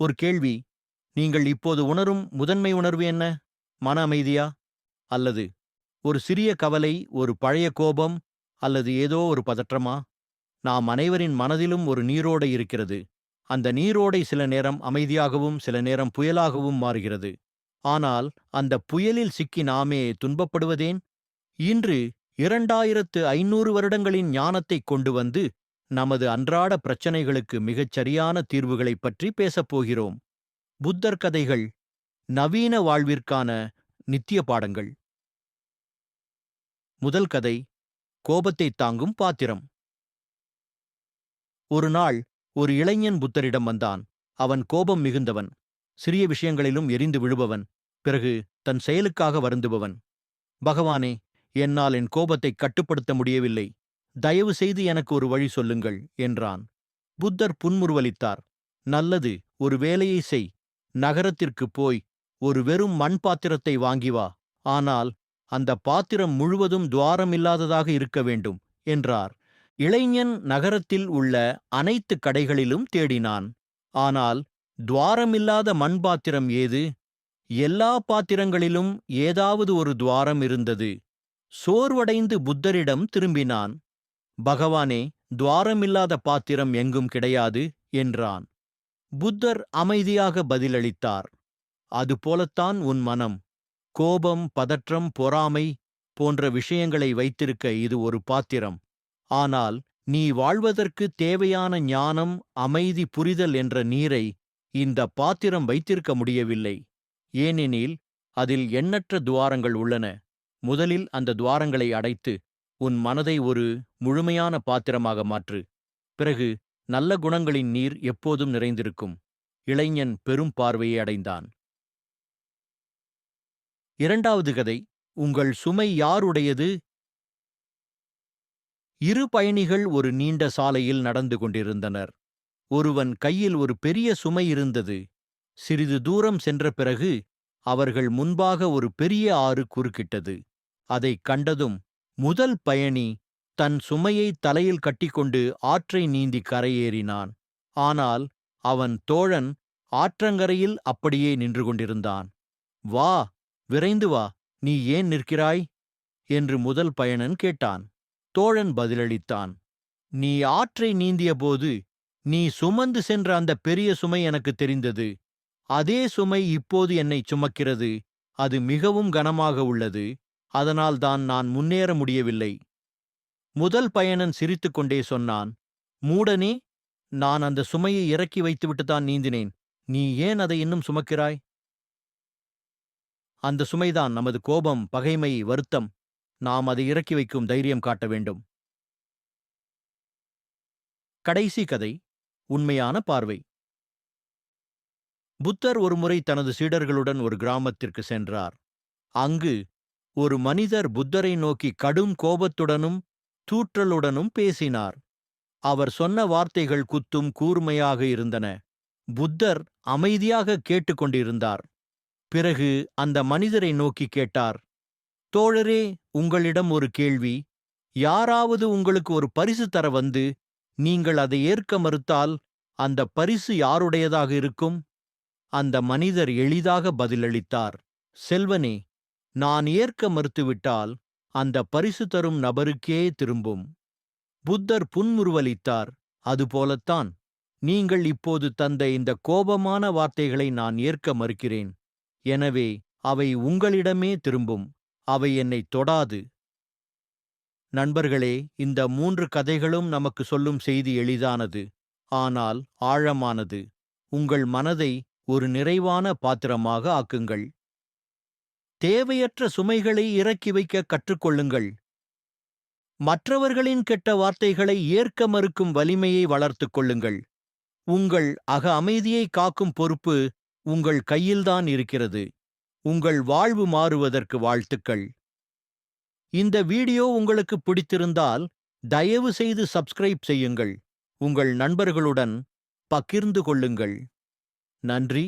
ஒரு கேள்வி நீங்கள் இப்போது உணரும் முதன்மை உணர்வு என்ன? மன அமைதியா? அல்லது ஒரு சிறிய கவலை ஒரு பழைய கோபம் அல்லது ஏதோ ஒரு பதற்றமா? நாம் அனைவரின் மனதிலும் ஒரு நீரோடை இருக்கிறது. அந்த நீரோடை சில நேரம் அமைதியாகவும் சில நேரம் புயலாகவும் மாறுகிறது. ஆனால் அந்த புயலில் சிக்கி நாமே துன்பப்படுவதேன்? இன்று இரண்டாயிரத்து ஐநூறு வருடங்களின் ஞானத்தைக் கொண்டு வந்து நமது அன்றாட பிரச்சனைகளுக்கு மிகச் சரியான தீர்வுகளைப் பற்றி பேசப் போகிறோம். புத்தர் கதைகள் நவீன வாழ்விற்கான நித்திய பாடங்கள். முதல் கதை கோபத்தைத் தாங்கும் பாத்திரம். ஒரு நாள் ஒரு இளைஞன் புத்தரிடம் வந்தான். அவன் கோபம் மிகுந்தவன். சிறிய விஷயங்களிலும் எரிந்து விழுபவன். பிறகு தன் செயலுக்காக வருந்துபவன். பகவானே என்னால் என் கோபத்தை கட்டுப்படுத்த முடியவில்லை. தயவு செய்து எனக்கு ஒரு வழி சொல்லுங்கள் என்றான். புத்தர் புன்முறுவலித்தார். நல்லது ஒரு வேலையை செய். நகரத்திற்குப் போய் ஒரு வெறும் மண் பாத்திரத்தை வாங்கி வா. ஆனால் அந்த பாத்திரம் முழுவதும் துவாரமில்லாததாக இருக்க வேண்டும் என்றார். இளைஞன் நகரத்தில் உள்ள அனைத்து கடைகளிலும் தேடினான். ஆனால் துவாரமில்லாத மண் பாத்திரம் ஏது? எல்லா பாத்திரங்களிலும் ஏதாவது ஒரு துவாரம் இருந்தது. சோர்வடைந்து புத்தரிடம் திரும்பினான். பகவானே துவாரமில்லாத பாத்திரம் எங்கும் கிடையாது என்றான். புத்தர் அமைதியாக பதிலளித்தார். அதுபோலத்தான் உன் மனம். கோபம் பதற்றம் பொறாமை போன்ற விஷயங்களை வைத்திருக்க இது ஒரு பாத்திரம். ஆனால் நீ வாழ்வதற்கு தேவையான ஞானம் அமைதி புரிதல் என்ற நீரை இந்த பாத்திரம் வைத்திருக்க முடியவில்லை. ஏனெனில் அதில் எண்ணற்ற துவாரங்கள் உள்ளன. முதலில் அந்த துவாரங்களை அடைத்து உன் மனதை ஒரு முழுமையான பாத்திரமாக மாற்று. பிறகு நல்ல குணங்களின் நீர் எப்போதும் நிறைந்திருக்கும். இளைஞன் பெரும் பார்வையை அடைந்தான். இரண்டாவது கதை உங்கள் சுமை யாருடையது? இரு பயணிகள் ஒரு நீண்ட சாலையில் நடந்து கொண்டிருந்தனர். ஒருவன் கையில் ஒரு பெரிய சுமை இருந்தது. சிறிது தூரம் சென்ற பிறகு அவர்கள் முன்பாக ஒரு பெரிய ஆறு குறுக்கிட்டது. அதைக் கண்டதும் முதல் பயணி தன் சுமையை தலையில் கட்டிக்கொண்டு ஆற்றை நீந்தி கரையேறினான். ஆனால் அவன் தோழன் ஆற்றங்கரையில் அப்படியே நின்று கொண்டிருந்தான். வா விரைந்து வா நீ ஏன் நிற்கிறாய்? என்று முதல் பயணன் கேட்டான். தோழன் பதிலளித்தான். நீ ஆற்றை நீந்தியபோது நீ சுமந்து சென்ற அந்த பெரிய சுமை எனக்கு தெரிந்தது. அதே சுமை இப்போது என்னை சுமக்கிறது. அது மிகவும் கனமாக உள்ளது. அதனால்தான் நான் முன்னேற முடியவில்லை. முதல் பயணன் சிரித்துக்கொண்டே சொன்னான் மூடனே நான் அந்த சுமையை இறக்கி வைத்துவிட்டுதான் நீந்தினேன். நீ ஏன் அதை இன்னும் சுமக்கிறாய்? அந்த சுமைதான் நமது கோபம் பகைமை வருத்தம். நாம் அதை இறக்கி வைக்கும் தைரியம் காட்ட வேண்டும். கடைசி கதை உண்மையான பார்வை. புத்தர் ஒருமுறை தனது சீடர்களுடன் ஒரு கிராமத்திற்கு சென்றார். அங்கு ஒரு மனிதர் புத்தரை நோக்கி கடும் கோபத்துடனும் தூற்றலுடனும் பேசினார். அவர் சொன்ன வார்த்தைகள் குத்தும் கூர்மையாக இருந்தன. புத்தர் அமைதியாக கேட்டுக்கொண்டிருந்தார் பிறகு அந்த மனிதரை நோக்கி கேட்டார் தோழரே உங்களிடம் ஒரு கேள்வி. யாராவது உங்களுக்கு ஒரு பரிசு தர வந்து நீங்கள் அதை ஏற்க மறுத்தால் அந்த பரிசு யாருடையதாக இருக்கும்? அந்த மனிதர் எளிதாக பதிலளித்தார் செல்வனே நான் ஏற்க மறுத்துவிட்டால் அந்த பரிசு தரும் நபருக்கே திரும்பும். புத்தர் புன்முறுவலித்தார் அதுபோலத்தான் நீங்கள் இப்போது தந்த இந்த கோபமான வார்த்தைகளை நான் ஏற்க மறுக்கிறேன். எனவே அவை உங்களிடமே திரும்பும். அவை என்னை தொடாது. நண்பர்களே இந்த மூன்று கதைகளும் நமக்கு சொல்லும் செய்தி எளிதானது. ஆனால் ஆழமானது. உங்கள் மனதை ஒரு நிறைவான பாத்திரமாக ஆக்குங்கள். தேவையற்ற சுமைகளை இறக்கி வைக்க கற்றுக்கொள்ளுங்கள். மற்றவர்களின் கெட்ட வார்த்தைகளை ஏற்க மறுக்கும் வலிமையை வளர்த்துக் கொள்ளுங்கள். உங்கள் அக அமைதியை காக்கும் பொறுப்பு உங்கள் கையில்தான் இருக்கிறது. உங்கள் வாழ்வு மாறுவதற்கு வாழ்த்துக்கள். இந்த வீடியோ உங்களுக்கு பிடித்திருந்தால் தயவு செய்து சப்ஸ்கிரைப் செய்யுங்கள். உங்கள் நண்பர்களுடன் பகிர்ந்து கொள்ளுங்கள். நன்றி.